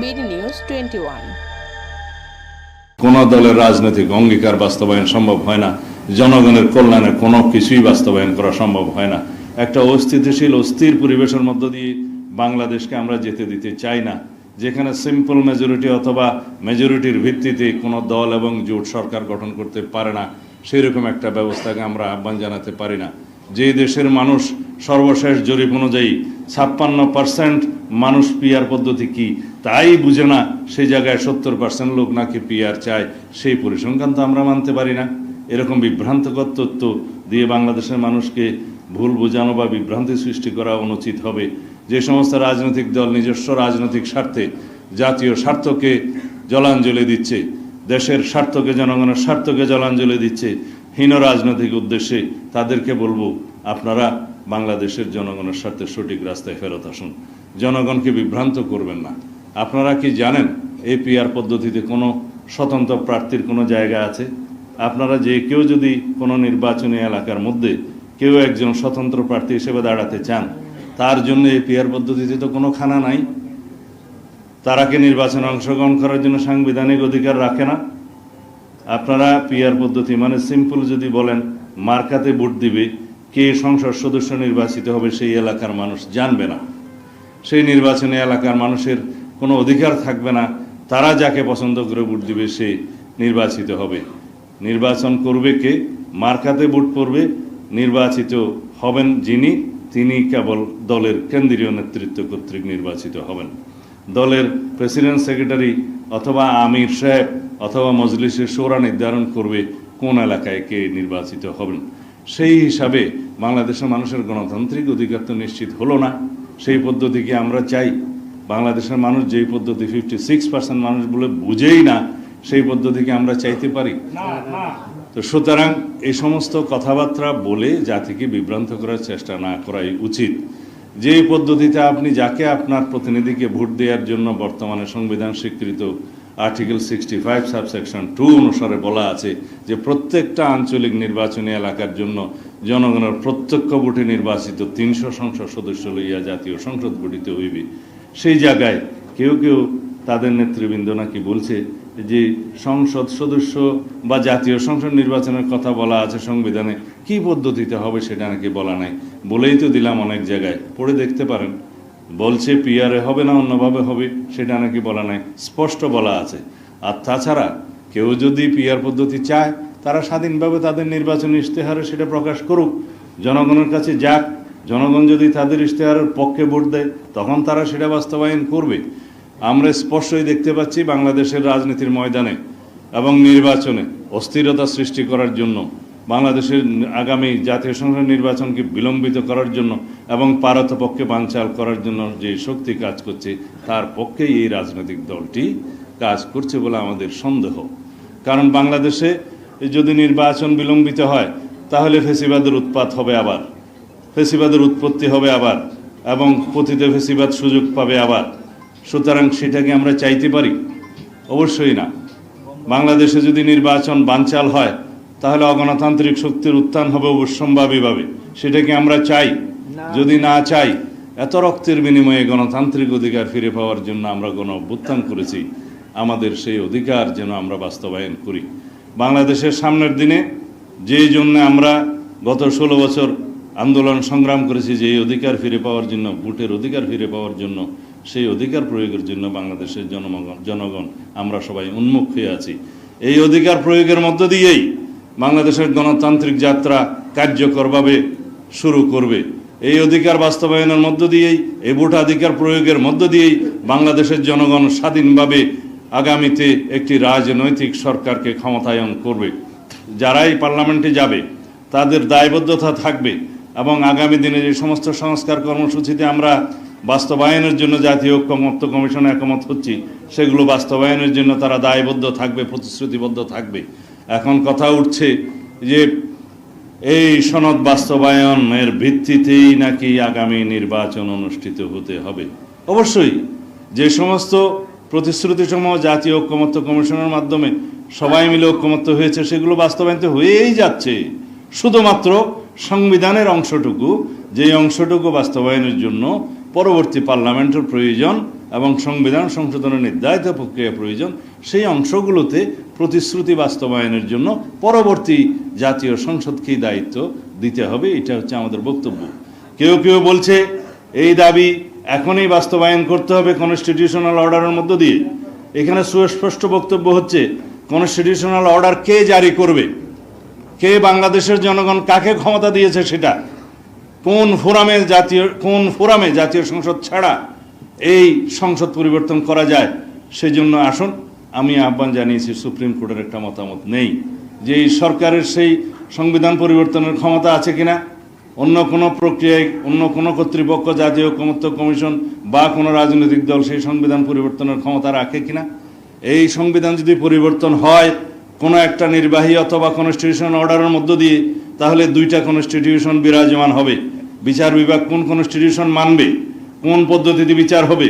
BD news twenty কোন দলের রাজনৈতিক অঙ্গীকার বাস্তবায়ন সম্ভব হয় না। জনগণের কল্যাণে কোনো কিছুই বাস্তবায়ন করা সম্ভব হয় না। একটা অস্থিতিশীল, অস্থির পরিবেশের মধ্য দিয়ে বাংলাদেশকে আমরা যেতে দিতে চাই না। যেখানে সিম্পল মেজরিটি অথবা মেজরিটির ভিত্তিতে কোনো দল এবং জোট সরকার গঠন করতে পারে না সেই রকম একটা ব্যবস্থাকে আমরা আহ্বান জানাতে পারি না। যে দেশের মানুষ সর্বশেষ জরিপ অনুযায়ী ছাপ্পান্ন পার্সেন্ট মানুষ পিয়ার পদ্ধতি কি? তাই বুঝে না সেই জায়গায় সত্তর পার্সেন্ট লোক নাকি পিয়ার চায়, সেই পরিসংখ্যান তো আমরা মানতে পারি না। এরকম বিভ্রান্তকর তথ্য দিয়ে বাংলাদেশের মানুষকে ভুল বোঝানো বা বিভ্রান্তি সৃষ্টি করা অনুচিত হবে। যে সমস্ত রাজনৈতিক দল নিজস্ব রাজনৈতিক স্বার্থে জাতীয় স্বার্থকে জলাঞ্জলি দিচ্ছে, দেশের স্বার্থকে, জনগণের স্বার্থকে জলাঞ্জলি দিচ্ছে, হীন রাজনৈতিক উদ্দেশ্যে তাদেরকে বলব, আপনারা বাংলাদেশের জনগণের স্বার্থে সঠিক রাস্তায় ফেরত আসুন। জনগণকে বিভ্রান্ত করবেন না। আপনারা কি জানেন এই পিআর পদ্ধতিতে কোনো স্বতন্ত্র প্রার্থীর কোনো জায়গা আছে? আপনারা যে কেউ যদি কোনো নির্বাচনী এলাকার মধ্যে কেউ একজন স্বতন্ত্র প্রার্থী হিসেবে দাঁড়াতে চান, তার জন্য এই পিআর পদ্ধতিতে তো কোনো খানা নাই। তারা কি নির্বাচনে অংশগ্রহণ করার জন্য সাংবিধানিক অধিকার রাখে না? আপনারা পিআর পদ্ধতি মানে সিম্পল যদি বলেন, মার্কাতে ভোট দিবে কে সংসদ সদস্য নির্বাচিত হবে সেই এলাকার মানুষ জানবে না। সেই নির্বাচনী এলাকার মানুষের কোনো অধিকার থাকবে না। তারা যাকে পছন্দ করে ভোট দিবে সে নির্বাচিত হবে। নির্বাচন করবে কে? মার্কাতে ভোট পড়বে। নির্বাচিত হবেন যিনি, তিনি কেবল দলের কেন্দ্রীয় নেতৃত্ব কর্তৃক নির্বাচিত হবেন। দলের প্রেসিডেন্ট সেক্রেটারি অথবা আমির সাহেব অথবা মজলিসের সোরা নির্ধারণ করবে কোন এলাকায় কে নির্বাচিত হবেন। সেই হিসাবে বাংলাদেশের মানুষের গণতান্ত্রিক অধিকার তো নিশ্চিত হলো না। সেই পদ্ধতিকে আমরা চাই? বাংলাদেশের মানুষ যেই পদ্ধতি ফিফটি সিক্স পার্সেন্ট মানুষ বলে বুঝেই না সেই পদ্ধতিকে আমরা চাইতে পারি? তো সুতরাং এই সমস্ত কথাবার্তা বলে জাতিকে বিভ্রান্ত করার চেষ্টা না করাই উচিত। যে পদ্ধতিতে আপনি যাকে আপনার প্রতিনিধিকে ভোট দেওয়ার জন্য বর্তমানে সংবিধান স্বীকৃত article sixty five subsection two অনুসারে বলা আছে যে প্রত্যেকটা আঞ্চলিক নির্বাচনী এলাকার জন্য জনগণের প্রত্যক্ষ ভোটে নির্বাচিত তিনশো সংসদ সদস্য লইয়া জাতীয় সংসদ গঠিত হইবে। সেই জায়গায় কেউ কেউ তাদের নেতৃবৃন্দ নাকি বলছে যে সংসদ সদস্য বা জাতীয় সংসদ নির্বাচনের কথা বলা আছে সংবিধানে, কি পদ্ধতিতে হবে সেটা নাকি বলা নাই? বলেই তো দিলাম অনেক জায়গায়, পড়ে দেখতে পারেন। বলছে পিয়ারে হবে না, অন্যভাবে হবে, সেটা নাকি বলা নাই। স্পষ্ট বলা আছে। আর তাছাড়া কেউ যদি পিয়ার পদ্ধতি চায়, তারা স্বাধীনভাবে তাদের নির্বাচনী ইশতেহারে সেটা প্রকাশ করুক। জনগণের কাছে যাক। জনগণ যদি তাদের ইশতেহারের পক্ষে ভোট দেয়, তখন তারা সেটা বাস্তবায়ন করবে। আমরা স্পষ্টই দেখতে পাচ্ছি বাংলাদেশের রাজনীতির ময়দানে এবং নির্বাচনে অস্থিরতা সৃষ্টি করার জন্য, বাংলাদেশের আগামী জাতীয় সংসদ নির্বাচনকে বিলম্বিত করার জন্য এবং পারতপক্ষে বানচাল করার জন্য যে শক্তি কাজ করছে, তার পক্ষেই এই রাজনৈতিক দলটি কাজ করছে বলে আমাদের সন্দেহ। কারণ বাংলাদেশে যদি নির্বাচন বিলম্বিত হয়, তাহলে ফেসিবাদের উৎপাত হবে আবার। ফেসিবাদের উৎপত্তি হবে আবার এবং পতিত ফেসিবাদ সুযোগ পাবে আবার। সুতরাং সেটাকে আমরা চাইতে পারি? অবশ্যই না। বাংলাদেশে যদি নির্বাচন বানচাল হয়, তাহলে অগণতান্ত্রিক শক্তির উত্থান হবে অবশ্যম্ভাবীভাবে। সেটাকে আমরা চাই। যদি না চাই, এত রক্তের বিনিময়ে গণতান্ত্রিক অধিকার ফিরে পাওয়ার জন্য আমরা গণ অভ্যুত্থান করেছি, আমাদের সেই অধিকার যেন আমরা বাস্তবায়ন করি। বাংলাদেশের সামনের দিনে যেই জন্য আমরা গত ষোলো বছর আন্দোলন সংগ্রাম করেছি যে অধিকার ফিরে পাওয়ার জন্য, ভোটের অধিকার ফিরে পাওয়ার জন্য, সেই অধিকার প্রয়োগের জন্য বাংলাদেশের জনগণ জনগণ আমরা সবাই উন্মুখ হয়ে আছি। এই অধিকার প্রয়োগের মধ্য দিয়েই বাংলাদেশের গণতান্ত্রিক যাত্রা কার্যকরভাবে শুরু করবে। এই অধিকার বাস্তবায়নের মধ্য দিয়েই, এই ভোটাধিকার প্রয়োগের মধ্য দিয়েই বাংলাদেশের জনগণ স্বাধীনভাবে আগামীতে একটি রাজনৈতিক সরকারকে ক্ষমতায়ন করবে। যারাই পার্লামেন্টে যাবে, তাদের দায়বদ্ধতা থাকবে এবং আগামী দিনে যে সমস্ত সংস্কার কর্মসূচিতে আমরা বাস্তবায়নের জন্য জাতীয় ঐক্যমত্য কমিশন একমত হচ্ছি, সেগুলো বাস্তবায়নের জন্য তারা দায়বদ্ধ থাকবে, প্রতিশ্রুতিবদ্ধ থাকবে। এখন কথা উঠছে যে এই সনদ বাস্তবায়নের ভিত্তিতেই নাকি আগামী নির্বাচন অনুষ্ঠিত হতে হবে। অবশ্যই যে সমস্ত প্রতিশ্রুতিসমূহ জাতীয় ঐক্যমত্য কমিশনের মাধ্যমে সবাই মিলে ঐক্যমত্য হয়েছে, সেগুলো বাস্তবায়ন তো হয়েই যাচ্ছে। শুধুমাত্র সংবিধানের অংশটুকু, যেই অংশটুকু বাস্তবায়নের জন্য পরবর্তী পার্লামেন্টের প্রয়োজন এবং সংবিধান সংশোধনের নির্ধারিত প্রক্রিয়া প্রয়োজন, সেই অংশগুলোতে প্রতিশ্রুতি বাস্তবায়নের জন্য পরবর্তী জাতীয় সংসদকেই দায়িত্ব দিতে হবে, এটা হচ্ছে আমাদের বক্তব্য। কেউ কেউ বলছে, এই দাবি এখনই বাস্তবায়ন করতে হবে কনস্টিটিউশনাল অর্ডারের মধ্য দিয়ে। এখানে সুস্পষ্ট বক্তব্য হচ্ছে কনস্টিটিউশনাল অর্ডার কে জারি করবে? কে বাংলাদেশের জনগণ কাকে ক্ষমতা দিয়েছে সেটা? কোন ফোরামে জাতীয়, কোন ফোরামে জাতীয় সংসদ ছাড়া এই সংসদ পরিবর্তন করা যায়, সেজন্য আসুন, আমি আহ্বান জানিয়েছি সুপ্রিম কোর্টের একটা মতামত নেই যে এই সরকারের সেই সংবিধান পরিবর্তনের ক্ষমতা আছে কিনা। অন্য কোনো প্রক্রিয়ায়, অন্য কোনো কর্তৃপক্ষ, জাতীয় ঐকমত্য কমিশন বা কোনো রাজনৈতিক দল সেই সংবিধান পরিবর্তনের ক্ষমতা রাখে কিনা। এই সংবিধান যদি পরিবর্তন হয়, কোনো একটা নির্বাহী অথবা কনস্টিটিউশন অর্ডারের মধ্য দিয়ে, তাহলে দুইটা কনস্টিটিউশন বিরাজমান হবে। বিচার বিভাগ কোন কনস্টিটিউশন মানবে? কোন পদ্ধতিতে বিচার হবে?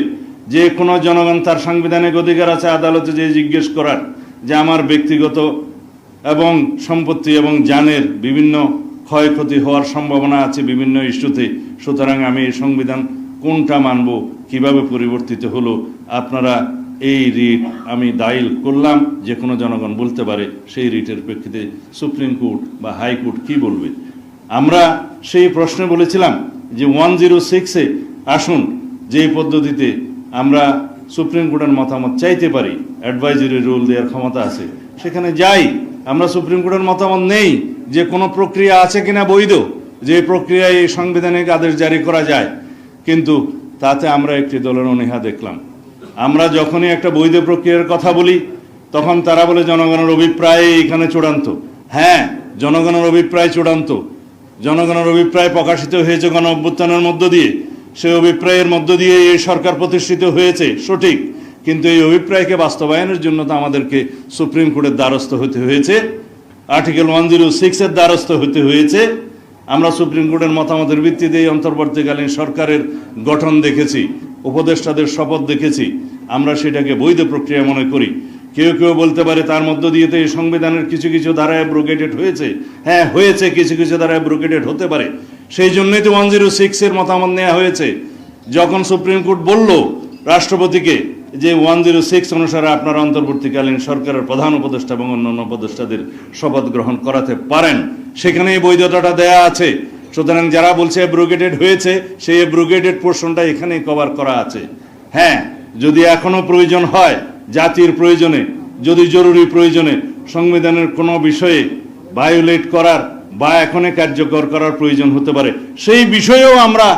যে কোনো জনগণ তার সাংবিধানিক অধিকার আছে, আদালতে যে জিজ্ঞেস করার যে আমার ব্যক্তিগত এবং সম্পত্তি এবং জানের বিভিন্ন ক্ষয়ক্ষতি হওয়ার সম্ভাবনা আছে বিভিন্ন ইস্যুতে। সুতরাং আমি এই সংবিধান কোনটা মানব, কীভাবে পরিবর্তিত হলো, আপনারা এই রিট আমি দায়ের করলাম, যে কোনো জনগণ বলতে পারে সেই রিটের প্রেক্ষিতে সুপ্রিম কোর্ট বা হাইকোর্ট কি বলবে। আমরা সেই প্রশ্নে বলেছিলাম যে ওয়ান জিরো সিক্সে আসুন, যে পদ্ধতিতে আমরা সুপ্রিম কোর্টের মতামত চাইতে পারি অ্যাডভাইজারি রুল দেওয়ার ক্ষমতা আছে, সেখানে যাই। আমরা সুপ্রিম কোর্টের মতামত নেই যে কোনো প্রক্রিয়া আছে কিনা বৈধ, যে প্রক্রিয়ায় এই সাংবিধানিক আদেশ জারি করা যায়, কিন্তু তাতে আমরা একটি দলের অনীহা দেখলাম। আমরা যখনই একটা বৈধ প্রক্রিয়ার কথা বলি, তখন তারা বলে জনগণের অভিপ্রায় এখানে চূড়ান্ত। হ্যাঁ জনগণের অভিপ্রায় চূড়ান্ত। জনগণের অভিপ্রায় প্রকাশিত হয়েছে গণ অভ্যুত্থানের মধ্য দিয়ে। সেই অভিপ্রায়ের মধ্য দিয়ে এই সরকার প্রতিষ্ঠিত হয়েছে, সঠিক। কিন্তু এই অভিপ্রায়কে বাস্তবায়নের জন্য তো আমাদেরকে সুপ্রিম কোর্টের দ্বারস্থ হতে হয়েছে, আর্টিকেল ওয়ান জিরো সিক্সের দ্বারস্থ হতে হয়েছে। আমরা সুপ্রিম কোর্টের মতামতের ভিত্তিতে এই অন্তর্বর্তীকালীন সরকারের গঠন দেখেছি, উপদেষ্টাদের শপথ দেখেছি। আমরা সেটাকে বৈধ প্রক্রিয়া মনে করি। কেউ কেউ বলতে পারে তার মধ্য দিয়ে তো এই সংবিধানের কিছু কিছু ধারায় ব্রোকেটেড হয়েছে। হ্যাঁ হয়েছে, কিছু কিছু ধারায় ব্রোকেটেড হতে পারে। সেই জন্যই তো ওয়ান জিরো সিক্সের মতামত নেওয়া হয়েছে। যখন সুপ্রিম কোর্ট বলল রাষ্ট্রপতিকে যে ওয়ান জিরো সিক্স অনুসারে আপনার অন্তর্বর্তীকালীন সরকারের প্রধান উপদেষ্টা এবং অন্যান্য উপদেষ্টাদের শপথ গ্রহণ করাতে পারেন সেখানে বৈধতাটা দেয়া আছে। সুতরাং যারা বলছে ব্রোগেডেড হয়েছে, সেই ব্রোগেডেড পোর্শনটা এখানেই কভার করা আছে। হ্যাঁ যদি এখনও প্রয়োজন হয়, জাতির প্রয়োজনে, যদি জরুরি প্রয়োজনে, সংবিধানের কোনো বিষয়ে ভায়োলেট করার বা এখনই কার্যকর করার প্রয়োজন হতে পারে। সেই বিষয়েও আমরা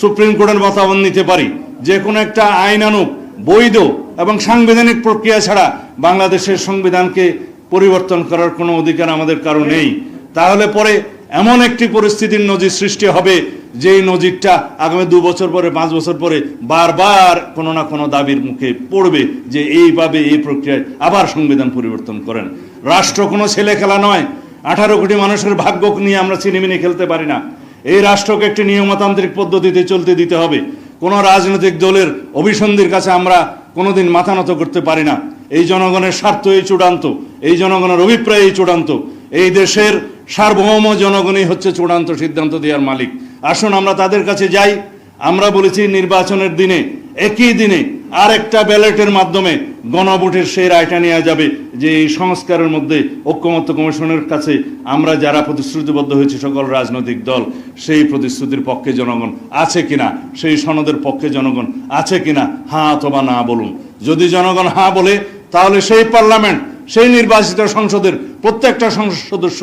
সুপ্রিম কোর্টের মতামত নিতে পারি। যে কোনো একটা আইনানুক, বৈধ এবং সাংবিধানিক প্রক্রিয়া ছাড়া বাংলাদেশের সংবিধানকে পরিবর্তন করার কোনো অধিকার আমাদের কারও নেই। তাহলে পরে এমন একটি পরিস্থিতির নজির সৃষ্টি হবে, যেই নজিরটা আগামী দু বছর পরে, পাঁচ বছর পরে বারবার কোনো না কোনো দাবির মুখে পড়বে যে এইভাবে এই প্রক্রিয়ায় আবার সংবিধান পরিবর্তন করেন। রাষ্ট্র কোনো ছেলে খেলা নয়। আঠারো কোটি মানুষের ভাগ্য নিয়ে আমরা চিনিমিনি খেলতে পারি না। এই রাষ্ট্রকে একটি নিয়মতান্ত্রিক পদ্ধতিতে চলতে দিতে হবে। কোনো রাজনৈতিক দলের অভিসন্ধির কাছে আমরা কোনোদিন মাথা নত করতে পারি না। এই জনগণের স্বার্থ এই চূড়ান্ত। এই জনগণের অভিপ্রায় এই চূড়ান্ত। এই দেশের সার্বভৌম জনগণই হচ্ছে চূড়ান্ত সিদ্ধান্ত দেওয়ার মালিক। আসুন আমরা তাদের কাছে যাই। আমরা বলেছি নির্বাচনের দিনে, একই দিনে আরেকটা ব্যালটের মাধ্যমে গণভোটের সেই রায়টা নেওয়া যাবে যে এই সংস্কারের মধ্যে ঐক্যমত্য কমিশনের কাছে আমরা যারা প্রতিশ্রুতিবদ্ধ হয়েছে সকল রাজনৈতিক দল, সেই প্রতিশ্রুতির পক্ষে জনগণ আছে কিনা, সেই সনদের পক্ষে জনগণ আছে কিনা হ্যাঁ অথবা না বলুন। যদি জনগণ হ্যাঁ বলে, তাহলে সেই পার্লামেন্ট, সেই নির্বাচিত সংসদের প্রত্যেকটা সংসদ সদস্য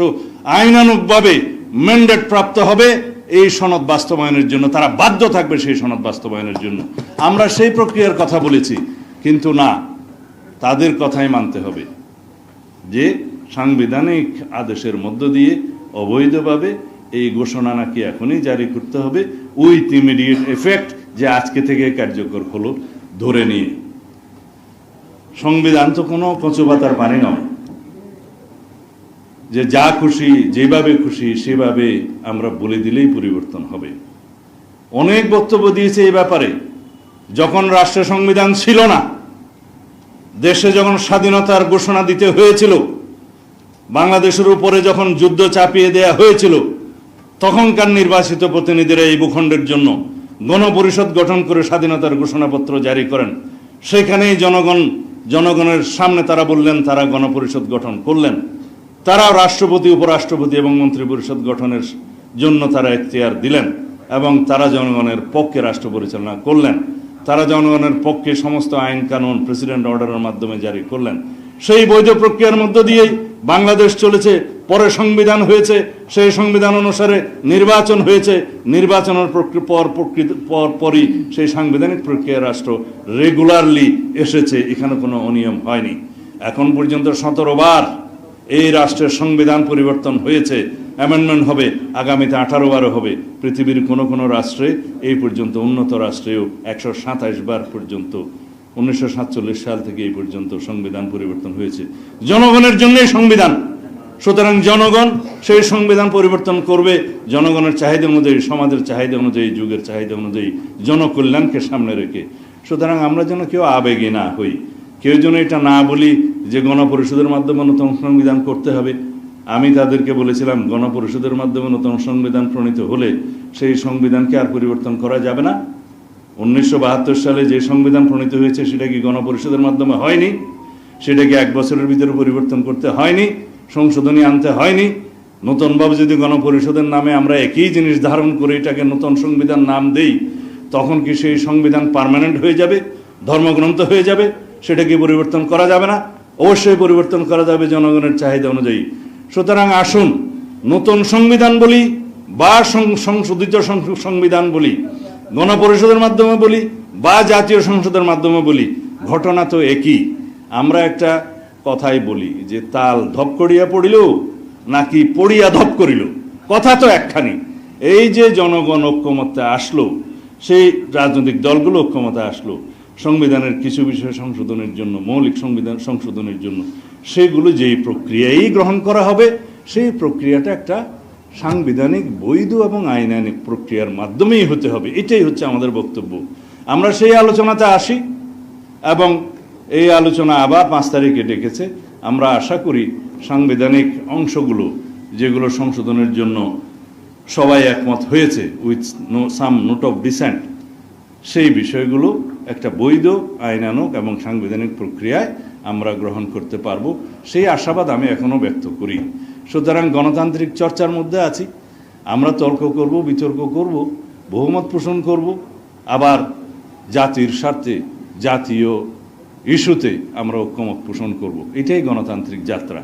আইনানুগভাবে ম্যান্ডেট প্রাপ্ত হবে, এই সনদ বাস্তবায়নের জন্য, তারা বাধ্য থাকবে সেই সনদ বাস্তবায়নের জন্য। আমরা সেই প্রক্রিয়ার কথা বলেছি, কিন্তু না তাদের কথাই মানতে হবে যে সাংবিধানিক আদেশের মধ্য দিয়ে অবৈধভাবে এই ঘোষণা নাকি এখনই জারি করতে হবে উইথ ইমিডিয়েট এফেক্ট যে আজকে থেকে কার্যকর হলো ধরে নিয়ে। সংবিধান তো কোনো কচু পাতার পানি নয়। যে যা খুশি, যেভাবে খুশি, সেভাবে আমরা বলে দিলেই পরিবর্তন হবে। অনেক বক্তব্য দিয়েছে এই ব্যাপারে। যখন রাষ্ট্র সংবিধান ছিল না দেশে যখন স্বাধীনতার ঘোষণা দিতে হয়েছিল, বাংলাদেশের উপরে যখন যুদ্ধ চাপিয়ে দেয়া হয়েছিল, তখনকার নির্বাচিত প্রতিনিধিরা এই ভূখণ্ডের জন্য গণপরিষদ গঠন করে স্বাধীনতার ঘোষণাপত্র জারি করেন। সেখানেই জনগণ, জনগণের সামনে তারা বললেন, তারা গণপরিষদ গঠন করলেন। তারাও রাষ্ট্রপতি, উপরাষ্ট্রপতি এবং মন্ত্রী পরিষদ গঠনের জন্য তারা এখতিয়ার দিলেন এবং তারা জনগণের পক্ষে রাষ্ট্র পরিচালনা করলেন। তারা জনগণের পক্ষে সমস্ত আইন কানুন প্রেসিডেন্ট অর্ডারের মাধ্যমে জারি করলেন। সেই বৈধ প্রক্রিয়ার মধ্য দিয়েই বাংলাদেশ চলেছে, পরে সংবিধান হয়েছে, সেই সংবিধান অনুসারে নির্বাচন হয়েছে, নির্বাচনের পর পর পরই সেই সাংবিধানিক প্রক্রিয়া রাষ্ট্র রেগুলারলি এসেছে, এখানে কোনো অনিয়ম হয়নি। এখন পর্যন্ত সতেরো বার এই রাষ্ট্রের সংবিধান পরিবর্তন হয়েছে অ্যামেন্ডমেন্ট হবে, আগামীতে আঠারো বারও হবে। পৃথিবীর কোনো কোনো রাষ্ট্রে এই পর্যন্ত, উন্নত রাষ্ট্রেও একশো সাতাশ বার পর্যন্ত, উনিশশো সাতচল্লিশ সাল থেকে এই পর্যন্ত সংবিধান পরিবর্তন হয়েছে। জনগণের জন্যই সংবিধান। সুতরাং জনগণ সেই সংবিধান পরিবর্তন করবে। জনগণের চাহিদা অনুযায়ী, সমাজের চাহিদা অনুযায়ী, যুগের চাহিদা অনুযায়ী জনকল্যাণকে সামনে রেখে। সুতরাং আমরা যেন কেউ আবেগে না হই। কেউ যেন এটা না বলি যে গণপরিষদের মাধ্যমে নতুন সংবিধান করতে হবে। আমি তাদেরকে বলেছিলাম, গণপরিষদের মাধ্যমে নতুন সংবিধান প্রণীত হলে সেই সংবিধানকে আর পরিবর্তন করা যাবে না। উনিশশো বাহাত্তর সালে যে সংবিধান প্রণীত হয়েছে, সেটা কি গণপরিষদের মাধ্যমে হয়নি? সেটাকে এক বছরের ভিতরে পরিবর্তন করতে হয়নি? সংশোধনী আনতে হয়নি? নতুনভাবে যদি গণপরিষদের নামে আমরা একই জিনিস ধারণ করে এটাকে নতুন সংবিধান নাম দেই, তখন কি সেই সংবিধান পার্মানেন্ট হয়ে যাবে? ধর্মগ্রন্থ হয়ে যাবে? সেটা কি পরিবর্তন করা যাবে না? অবশ্যই পরিবর্তন করা যাবে জনগণের চাহিদা অনুযায়ী। সুতরাং আসুন নতুন সংবিধান বলি বা সংশোধিত সংবিধান বলি, গণপরিষদের মাধ্যমে বলি বা জাতীয় সংসদের মাধ্যমে বলি। ঘটনা তো একই। আমরা একটা কথাই বলি যে, তাল ধপ করিয়া পড়িল নাকি পড়িয়া ধপ করিল? কথা তো একখানি। এই যে জনগণ ঐক্যমত্যে আসলো, সেই রাজনৈতিক দলগুলো ঐক্যমতে আসলো। সংবিধানের কিছু বিষয় সংশোধনের জন্য, মৌলিক সংবিধান সংশোধনের জন্য সেগুলো যেই প্রক্রিয়াই গ্রহণ করা হবে, সেই প্রক্রিয়াটা একটা সাংবিধানিক, বৈধ এবং আইনানিক প্রক্রিয়ার মাধ্যমেই হতে হবে। এটাই হচ্ছে আমাদের বক্তব্য। আমরা সেই আলোচনাতে আসি এবং এই আলোচনা আবার পাঁচ তারিখে ডেকেছে। আমরা আশা করি সাংবিধানিক অংশগুলো, যেগুলো সংশোধনের জন্য সবাই একমত হয়েছে, with no, some note of dissent, সেই বিষয়গুলো একটা বৈধ আইনানুক এবং সাংবিধানিক প্রক্রিয়ায় আমরা গ্রহণ করতে পারব, সেই আশাবাদ আমি এখনও ব্যক্ত করি। সুতরাং গণতান্ত্রিক চর্চার মধ্যে আছি। আমরা তর্ক করব, বিতর্ক করব, বহুমত পোষণ করব। আবার জাতির স্বার্থে, জাতীয় ইস্যুতে আমরা ঐক্যমত পোষণ করব। এটাই গণতান্ত্রিক যাত্রা।